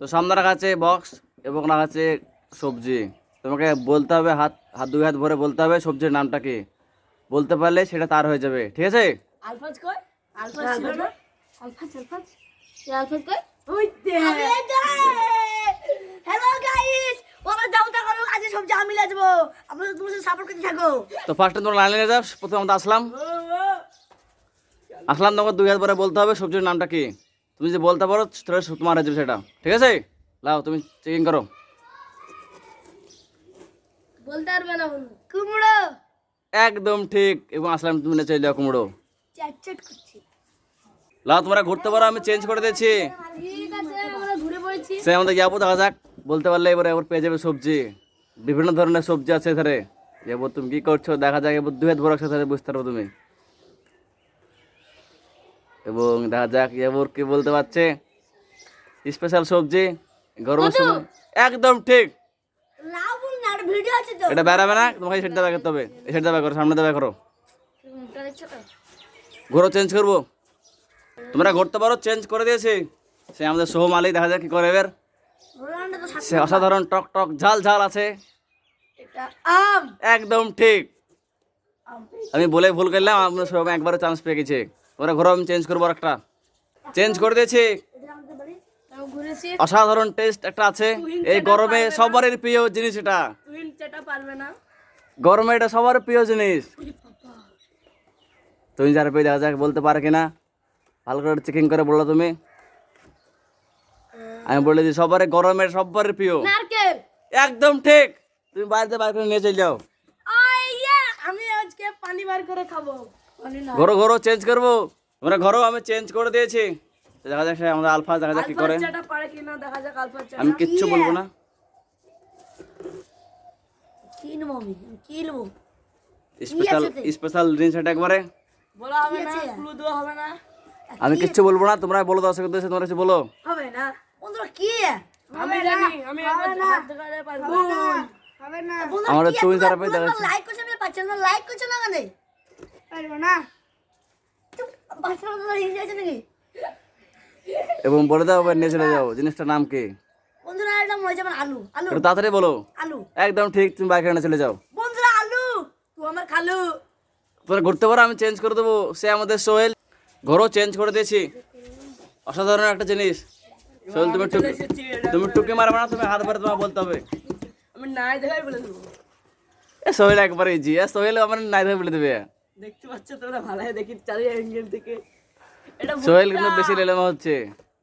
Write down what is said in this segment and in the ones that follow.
তো সামনে রাখা আছে বক্স এবং রাখা আছে সবজি। তোমাকে বলতে হবে হাত হাত দুই হাত ভরে বলতে হবে সবজির নামটা কি। বলতে পারলে সেটা তার হয়ে যাবে ঠিক আছে? আলফাজ কই? আলফাজ ছিল না আলফাজ আলফাজ। আলফাজ কই? ওই দে। হ্যালো গাইস ওরা যাও তা করো সাপোর্ট করতে থাকো। ফার্স্টে তোমরা লাইনে নিয়ে যাও প্রথমে আমরা আসলাম। আসলাম তোমাকে দুই হাত ভরে বলতে হবে সবজির নামটা কি। তুমি যদি বলতে পারো তাহলে তোমার হয়ে যাবে সেটা ঠিক আছে? লাও তুমি চেকিং করো। বলতে পারবে না বন্ধু। কুমড়ো! একদম ঠিক। এবং আসলাম তুমি না চাইলে কুমড়ো। চ্যাট চ্যাট করছি। লাও তোমরা ঘুরতে পারো আমি চেঞ্জ করে দিয়েছি। পড়েছি। সে আমাদের যাব দেখা যাক। বলতে পারলে এবার এবার পেয়ে যাবে সবজি। বিভিন্ন ধরনের সবজি আছে এখানে যাব তুমি কি করছ? দেখা যাক এবার দুই হাত বড় একসাথে বুঝতে পারব তুমি। এবং দেখা যাক এবার কি বলতে পারছে। স্পেশাল সবজি গরমের সময়। একদম ঠিক। এটা বেড়াবে না তোমাকে সেটা দেবে করতে হবে। সেটা দেবে করো সামনে দেবে করো। ঘোরো চেঞ্জ করব। তোমরা ঘুরতে পারো চেঞ্জ করে দিয়েছি। সে আমাদের সোহম আলী দেখা যাক কি করে এবার। সে অসাধারণ টক টক ঝাল ঝাল আছে। একদম ঠিক। আমি বলে ভুল করলাম আপনার সবাই একবারও চান্স পেয়ে গেছে। ওরা ঘরে আমি চেঞ্জ করব একটা চেঞ্জ করে দিয়েছি। অসাধারণ টেস্ট একটা আছে। এই গরমে সবারই প্রিয় জিনিস এটা। পারবে না। গরমে এটা সবার প্রিয় জিনিস। তুমি যার পেয়ে দেখা যাক বলতে পারে কিনা। ভালো করে চেকিং করে বলল তুমি। আমি বলে দিই সবার গরমের সবার প্রিয়। একদম ঠিক। তুমি বাড়িতে বাইরে করে নিয়ে চলে যাও। পানি বার করে খাব। পানি না। ঘরো ঘরো চেঞ্জ করব। তোমরা ঘরো আমি চেঞ্জ করে দিয়েছি। দেখা যাক আমাদের আলফা দেখা যাক কি করে। আমি কিচ্ছু বলব না। আমি স্পেশাল একবারে। বলা হবে না ক্লু দেওয়া হবে না। আমি কিচ্ছু বলব না তোমরা বলো দর্শক উদ্দেশ্যে তোমরা কিছু বলো। হবে না। বন্ধুরা কি? আমি জানি আমি পারব তুমি পেয়ে দেখা লাইক করছে না না লাইক করছে না কেন পারব না। এবং বলে দাও এবার নিয়ে চলে যাও। জিনিসটার নাম কি? বন্ধুরা এটা মনে যাবেন আলু। আলু। একটু তাড়াতাড়ি বলো। আলু। একদম ঠিক তুমি বাইক নিয়ে চলে যাও। বন্ধুরা আলু। তুই আমার খালু। তোমরা ঘুরতে পারো আমি চেঞ্জ করে দেবো। সে আমাদের সোহেল। ঘরও চেঞ্জ করে দিয়েছি। অসাধারণ একটা জিনিস। সোহেল তুমি টুকি তুমি টুকি মারবে না তুমি হাত ভরে তোমার বলতে হবে। আমি নাই দেখাই বলে দেবো। এ সোহেল একবার ইজি এ সোহেল আমার নাই বলে দেবে। দেখতে পাচ্ছ তোমরা ভালো দেখি চারি অ্যাঙ্গেল থেকে। এটা সোহেল কিন্তু বেশি লেলেমা হচ্ছে।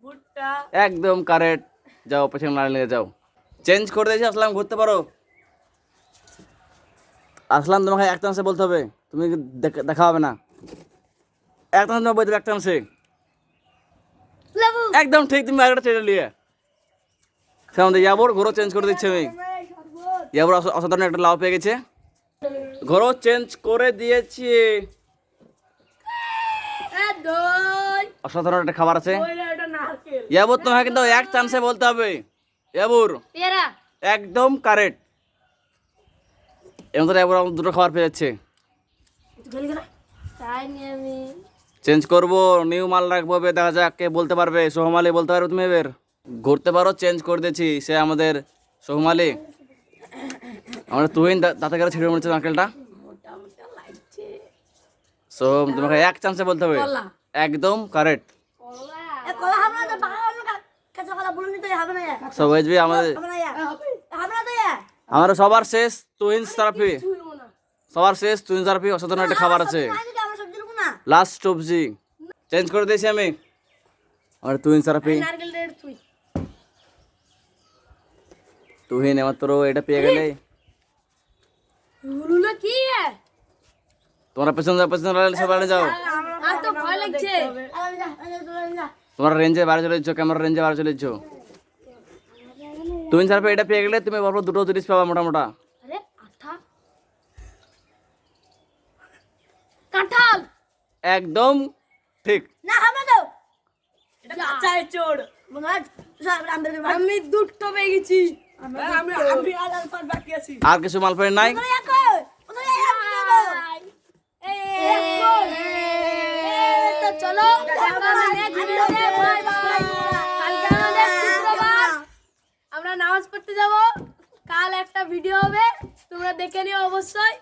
ভুট্টা। একদম কারেক্ট যাও পেছনে লাইন নিয়ে যাও। চেঞ্জ করে দিয়েছি আসলাম ঘুরতে পারো। আসলাম তোমাকে এক চান্সে বলতে হবে। তুমি দেখা হবে না। এক চান্স তোমার বলতে হবে এক চান্সে একদম ঠিক তুমি আরেকটা চেটে নিয়ে। সেমন ইয়াবর ঘরও চেঞ্জ করে দিচ্ছে আমি। ইয়াবর অসাধারণ একটা লাভ পেয়ে গেছে। ঘরও চেঞ্জ করে দিয়েছি। অসাধারণ একটা খাবার আছে। ইয়াবর তোমাকে কিন্তু এক চান্সে বলতে হবে। ইয়াবুর। একদম কারেক্ট এমন তো এবার আমার দুটো খাবার পেয়ে যাচ্ছে। চেঞ্জ করব নিউ মাল রাখব এবার দেখা যাক কে বলতে পারবে। সোহমালি বলতে পারবে তুমি এবার। ঘুরতে পারো চেঞ্জ করে দিয়েছি। সে আমাদের সোহমালি। আমরা তুহিন দাঁতে গেলে ছিঁড়ে মরেছে নারকেলটা সোহম তোমাকে এক চান্সে বলতে হবে। একদম কারেক্ট সব হয়ে আমাদের আমরা সবার শেষ তুহিন থেরাপি সবার শেষ তুহিন থেরাপি অসাধারণ একটা খাবার আছে। লাস্ট সবজি চেঞ্জ করে দিয়েছি আমি। আমার তুহিন থেরাপি তুহিন এমাত্র এটা পেয়ে গেলে তোমরা পেছনে যাও পেছনে লাইনে সব লাইনে যাও। তোমরা রেঞ্জে বাইরে চলে যাচ্ছ ক্যামেরা রেঞ্জে বাইরে চলে যাচ্ছ তুহিন থেরাপি এটা পেয়ে গেলে তুমি ভাবো দুটো জিনিস পাবা মোটামোটা। আরে আঠা। কাঁঠাল। একদম ঠিক। না হবে তো। এটা কাঁচা চোর। আমি দুটো পেয়ে গেছি। আমি আমি আর বাকি আছি। আর কিছু মাল পেয়ে নাই। যাব। কাল একটা ভিডিও হবে তোমরা দেখে নিও অবশ্যই।